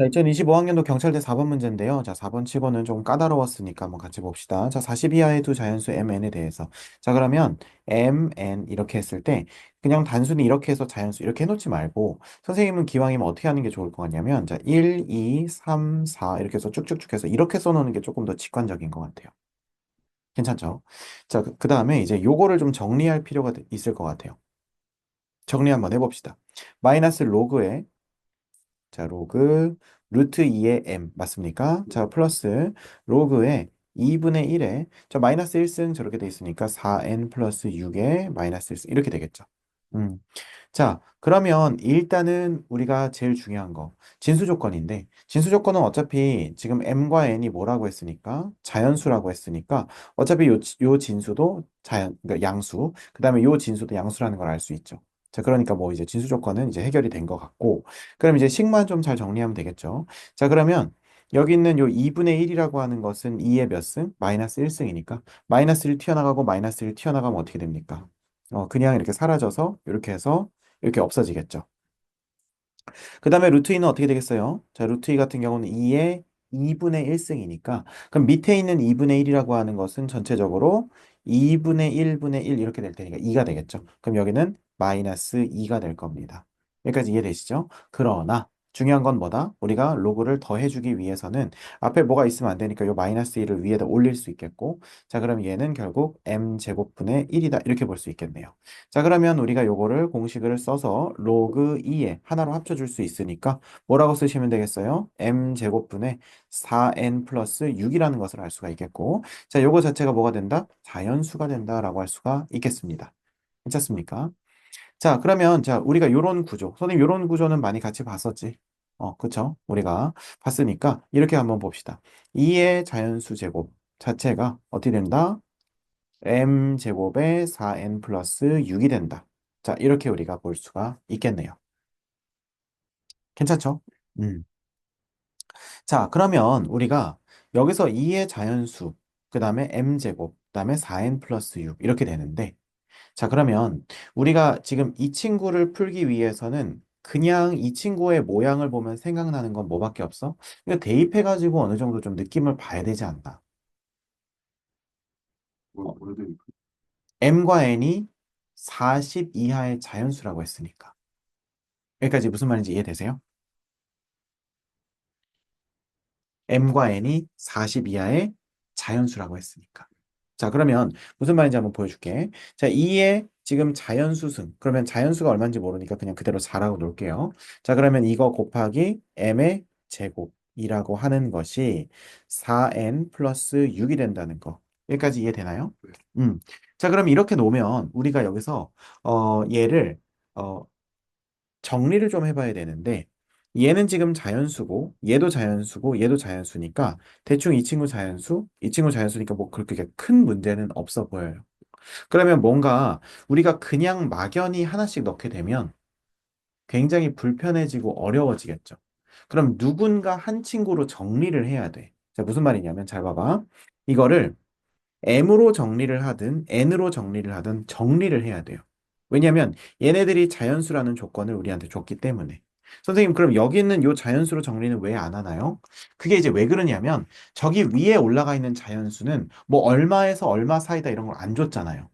자, 2025학년도 경찰대 4번 문제인데요. 자, 4번 치고는 좀 까다로웠으니까 한번 같이 봅시다. 자, 40 이하의 두 자연수 mn에 대해서. 자, 그러면 mn 이렇게 했을 때 그냥 단순히 이렇게 해서 자연수 이렇게 해놓지 말고 선생님은 기왕이면 어떻게 하는 게 좋을 것 같냐면 자, 1, 2, 3, 4 이렇게 해서 쭉쭉쭉 해서 이렇게 써놓는 게 조금 더 직관적인 것 같아요. 괜찮죠? 자, 그, 그 다음에 이제 요거를 좀 정리할 필요가 있을 것 같아요. 정리 한번 해봅시다. 마이너스 로그에 자, 로그 루트 2의 m 맞습니까? 자, 플러스 로그에 2분의 1에 자, 마이너스 1승 저렇게 돼 있으니까 4n 플러스 6의 마이너스 1승 이렇게 되겠죠. 음. 자, 그러면 일단은 우리가 제일 중요한 거 진수 조건인데 진수 조건은 어차피 지금 m과 n이 뭐라고 했으니까 자연수라고 했으니까 어차피 요, 요 진수도 자연 그러니까 양수 그다음에 요 진수도 양수라는 걸 알 수 있죠. 자, 그러니까 뭐 이제 진수 조건은 이제 해결이 된 것 같고, 그럼 이제 식만 좀 잘 정리하면 되겠죠. 자, 그러면 여기 있는 요 2분의 1이라고 하는 것은 2의 몇 승? 마이너스 1승이니까 마이너스 1 튀어나가고 마이너스 1 튀어나가면 어떻게 됩니까? 어, 그냥 이렇게 사라져서 이렇게 해서 이렇게 없어지겠죠. 그 다음에 루트 2는 어떻게 되겠어요? 자, 루트 2 같은 경우는 2의 2분의 1승이니까 그럼 밑에 있는 2분의 1이라고 하는 것은 전체적으로 2분의 1분의 1 이렇게 될 테니까 2가 되겠죠. 그럼 여기는 마이너스 2가 될 겁니다. 여기까지 이해되시죠? 그러나 중요한 건 뭐다? 우리가 로그를 더해주기 위해서는 앞에 뭐가 있으면 안 되니까 요 마이너스 1을 위에다 올릴 수 있겠고 자 그럼 얘는 결국 m제곱분의 1이다 이렇게 볼 수 있겠네요. 자 그러면 우리가 요거를 공식을 써서 로그 2에 하나로 합쳐줄 수 있으니까 뭐라고 쓰시면 되겠어요? m제곱분의 4n 플러스 6이라는 것을 알 수가 있겠고 자 요거 자체가 뭐가 된다? 자연수가 된다라고 할 수가 있겠습니다. 괜찮습니까? 자, 그러면 자, 우리가 요런 구조. 선생님 요런 구조는 많이 같이 봤었지. 어, 그쵸? 우리가 봤으니까 이렇게 한번 봅시다. 2의 자연수 제곱 자체가 어떻게 된다? m 제곱에 4n 플러스 6이 된다. 자, 이렇게 우리가 볼 수가 있겠네요. 괜찮죠? 음. 자, 그러면 우리가 여기서 2의 자연수, 그 다음에 m 제곱, 그 다음에 4n 플러스 6 이렇게 되는데 자, 그러면 우리가 지금 이 친구를 풀기 위해서는 그냥 이 친구의 모양을 보면 생각나는 건 뭐밖에 없어? 이거 대입해가지고 어느 정도 좀 느낌을 봐야 되지 않나? 뭐, m과 n이 40 이하의 자연수라고 했으니까. 여기까지 무슨 말인지 이해되세요? m과 n이 40 이하의 자연수라고 했으니까. 자, 그러면 무슨 말인지 한번 보여줄게. 자, 2의 지금 자연수승. 그러면 자연수가 얼마인지 모르니까 그냥 그대로 4라고 놓을게요. 자, 그러면 이거 곱하기 m의 제곱이라고 하는 것이 4n 플러스 6이 된다는 거. 여기까지 이해되나요? 네. 음. 자, 그럼 이렇게 놓으면 우리가 여기서 어, 얘를 어, 정리를 좀 해봐야 되는데 얘는 지금 자연수고 얘도 자연수고 얘도 자연수니까 대충 이 친구 자연수, 이 친구 자연수니까 뭐 그렇게 큰 문제는 없어 보여요. 그러면 뭔가 우리가 그냥 막연히 하나씩 넣게 되면 굉장히 불편해지고 어려워지겠죠. 그럼 누군가 한 친구로 정리를 해야 돼. 자, 무슨 말이냐면 잘 봐봐. 이거를 m으로 정리를 하든 n으로 정리를 하든 정리를 해야 돼요. 왜냐하면 얘네들이 자연수라는 조건을 우리한테 줬기 때문에. 선생님, 그럼 여기 있는 요 자연수로 정리는 왜 안 하나요? 그게 이제 왜 그러냐면 저기 위에 올라가 있는 자연수는 뭐 얼마에서 얼마 사이다 이런 걸 안 줬잖아요.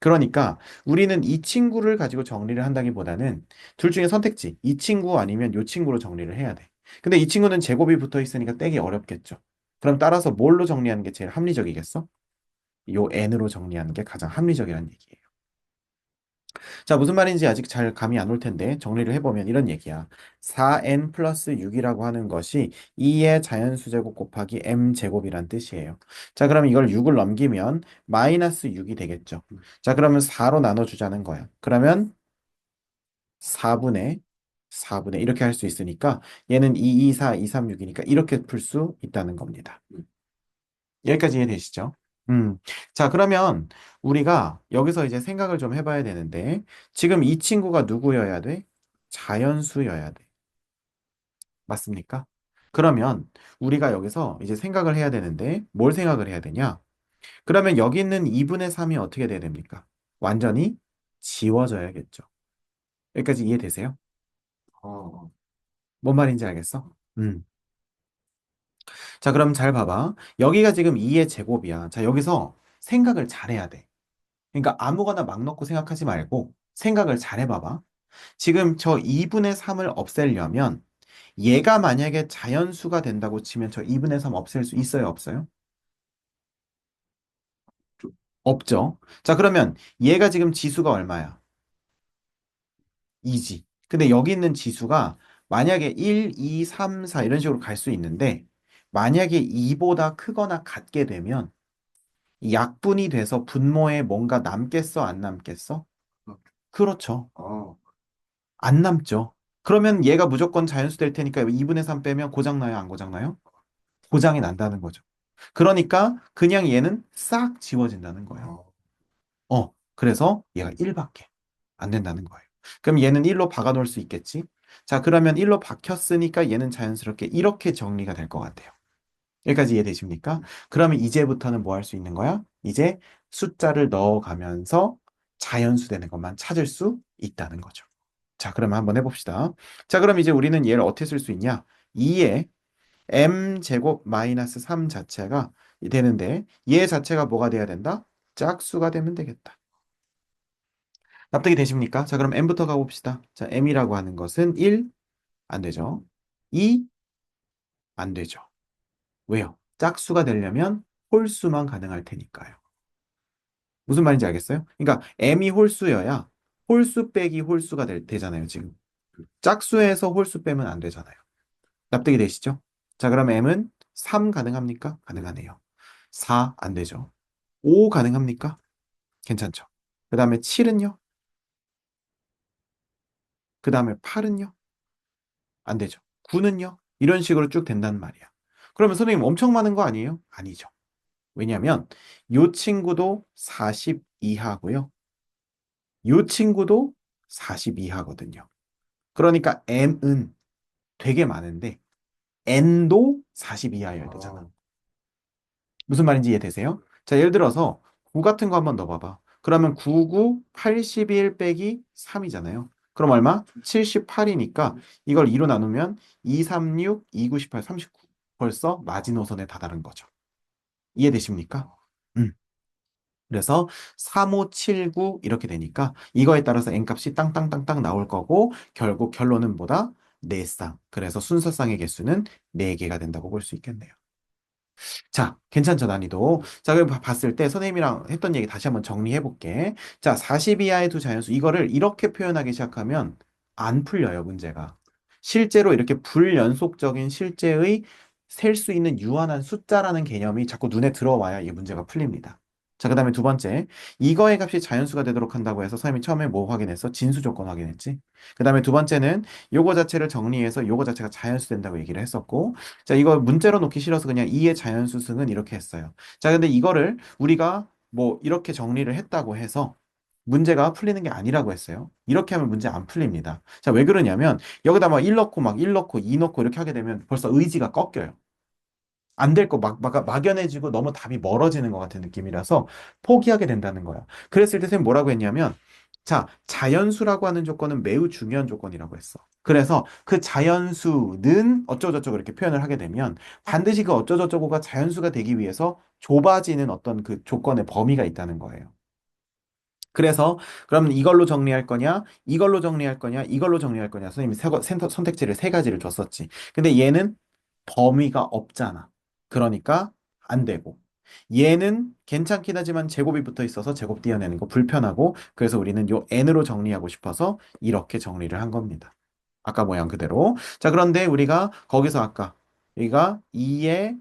그러니까 우리는 이 친구를 가지고 정리를 한다기보다는 둘 중에 선택지, 이 친구 아니면 요 친구로 정리를 해야 돼. 근데 이 친구는 제곱이 붙어 있으니까 떼기 어렵겠죠. 그럼 따라서 뭘로 정리하는 게 제일 합리적이겠어? 요 n으로 정리하는 게 가장 합리적이라는 얘기예요. 자, 무슨 말인지 아직 잘 감이 안 올 텐데 정리를 해보면 이런 얘기야. 4n 플러스 6이라고 하는 것이 2의 자연수제곱 곱하기 m제곱이란 뜻이에요. 자, 그럼 이걸 6을 넘기면 마이너스 6이 되겠죠. 자, 그러면 4로 나눠주자는 거야. 그러면 4분의 4분의 이렇게 할 수 있으니까 얘는 2, 2, 4, 2, 3, 6이니까 이렇게 풀 수 있다는 겁니다. 여기까지 이해되시죠? 음. 자, 그러면 우리가 여기서 이제 생각을 좀 해봐야 되는데, 지금 이 친구가 누구여야 돼? 자연수여야 돼. 맞습니까? 그러면 우리가 여기서 이제 생각을 해야 되는데, 뭘 생각을 해야 되냐? 그러면 여기 있는 2분의 3이 어떻게 돼야 됩니까? 완전히 지워져야겠죠. 여기까지 이해되세요? 아, 뭔 말인지 알겠어? 음. 자, 그럼 잘 봐봐. 여기가 지금 2의 제곱이야. 자, 여기서 생각을 잘해야 돼. 그러니까 아무거나 막 넣고 생각하지 말고 생각을 잘 해봐봐. 지금 저 2분의 3을 없애려면 얘가 만약에 자연수가 된다고 치면 저 2분의 3 없앨 수 있어요, 없어요? 없죠. 자, 그러면 얘가 지금 지수가 얼마야? 2지. 근데 여기 있는 지수가 만약에 1, 2, 3, 4 이런 식으로 갈 수 있는데 만약에 2보다 크거나 같게 되면 이 약분이 돼서 분모에 뭔가 남겠어, 안 남겠어? 그렇죠. 아, 안 남죠. 그러면 얘가 무조건 자연수 될 테니까 2분의 3 빼면 고장 나요, 안 고장 나요? 고장이 난다는 거죠. 그러니까 그냥 얘는 싹 지워진다는 거예요. 아, 어, 그래서 얘가 1밖에 안 된다는 거예요. 그럼 얘는 1로 박아 놓을 수 있겠지? 자, 그러면 1로 박혔으니까 얘는 자연스럽게 이렇게 정리가 될 것 같아요. 여기까지 이해되십니까? 그러면 이제부터는 뭐 할 수 있는 거야? 이제 숫자를 넣어가면서 자연수 되는 것만 찾을 수 있다는 거죠. 자, 그러면 한번 해봅시다. 자, 그럼 이제 우리는 얘를 어떻게 쓸 수 있냐? 2에 m 제곱 마이너스 3 자체가 되는데 얘 자체가 뭐가 돼야 된다? 짝수가 되면 되겠다. 납득이 되십니까? 자, 그럼 m부터 가봅시다. 자, m이라고 하는 것은 1, 안 되죠. 2, 안 되죠. 왜요? 짝수가 되려면 홀수만 가능할 테니까요. 무슨 말인지 알겠어요? 그러니까 m이 홀수여야 홀수 빼기 홀수가 될, 되잖아요, 지금. 짝수에서 홀수 빼면 안 되잖아요. 납득이 되시죠? 자, 그럼 m은 3 가능합니까? 가능하네요. 4 안 되죠. 5 가능합니까? 괜찮죠. 그 다음에 7은요? 그 다음에 8은요? 안 되죠. 9는요? 이런 식으로 쭉 된단 말이야. 그러면 선생님 엄청 많은 거 아니에요? 아니죠. 왜냐하면 요 친구도 40 이하고요. 요 친구도 40 이하거든요. 그러니까 m은 되게 많은데 n도 40 이하여야 되잖아. 아, 무슨 말인지 이해되세요? 자, 예를 들어서 9 같은 거 한번 넣어봐봐. 그러면 9, 9, 81 빼기 3이잖아요. 그럼 얼마? 78이니까 이걸 2로 나누면 2, 3, 6, 2, 9, 18, 39. 벌써 마지노선에 다다른 거죠. 이해되십니까? 음. 그래서 3, 5, 7, 9 이렇게 되니까 이거에 따라서 n값이 땅땅땅땅 나올 거고 결국 결론은 뭐다? 4쌍. 그래서 순서쌍의 개수는 4개가 된다고 볼 수 있겠네요. 자, 괜찮죠, 난이도. 자, 그럼 봐- 봤을 때 선생님이랑 했던 얘기 다시 한번 정리해 볼게. 자, 40 이하의 두 자연수. 이거를 이렇게 표현하기 시작하면 안 풀려요, 문제가. 실제로 이렇게 불연속적인 실제의 셀 수 있는 유한한 숫자라는 개념이 자꾸 눈에 들어와야 이 문제가 풀립니다. 자, 그 다음에 두 번째. 이거의 값이 자연수가 되도록 한다고 해서 선생님이 처음에 뭐 확인했어? 진수 조건 확인했지. 그 다음에 두 번째는 요거 자체를 정리해서 요거 자체가 자연수 된다고 얘기를 했었고, 자, 이거 문제로 놓기 싫어서 그냥 2의 자연수승은 이렇게 했어요. 자, 근데 이거를 우리가 뭐 이렇게 정리를 했다고 해서 문제가 풀리는 게 아니라고 했어요. 이렇게 하면 문제 안 풀립니다. 자, 왜 그러냐면 여기다 막 1 넣고 막 1 넣고 2 넣고 이렇게 하게 되면 벌써 의지가 꺾여요. 안 될 거 막, 막, 막연해지고 너무 답이 멀어지는 것 같은 느낌이라서 포기하게 된다는 거야. 그랬을 때 선생님 뭐라고 했냐면, 자, 자연수라고 하는 조건은 매우 중요한 조건이라고 했어. 그래서 그 자연수는 어쩌고저쩌고 이렇게 표현을 하게 되면 반드시 그 어쩌고저쩌고가 자연수가 되기 위해서 좁아지는 어떤 그 조건의 범위가 있다는 거예요. 그래서 그럼 이걸로 정리할 거냐, 이걸로 정리할 거냐, 이걸로 정리할 거냐. 선생님이 선택지를 세 가지를 줬었지. 근데 얘는 범위가 없잖아. 그러니까 안 되고. 얘는 괜찮긴 하지만 제곱이 붙어 있어서 제곱 띄어내는 거 불편하고 그래서 우리는 요 n으로 정리하고 싶어서 이렇게 정리를 한 겁니다. 아까 모양 그대로. 자, 그런데 우리가 거기서 아까 여기가 2의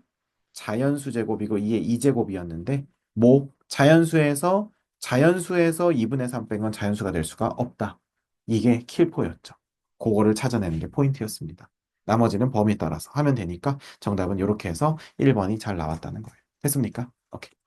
자연수 제곱이고 2의 2제곱이었는데 뭐 자연수에서 자연수에서 2분의 3 뺀건 자연수가 될 수가 없다. 이게 킬포였죠. 그거를 찾아내는 게 포인트였습니다. 나머지는 범위에 따라서 하면 되니까 정답은 이렇게 해서 1번이 잘 나왔다는 거예요. 됐습니까? 오케이.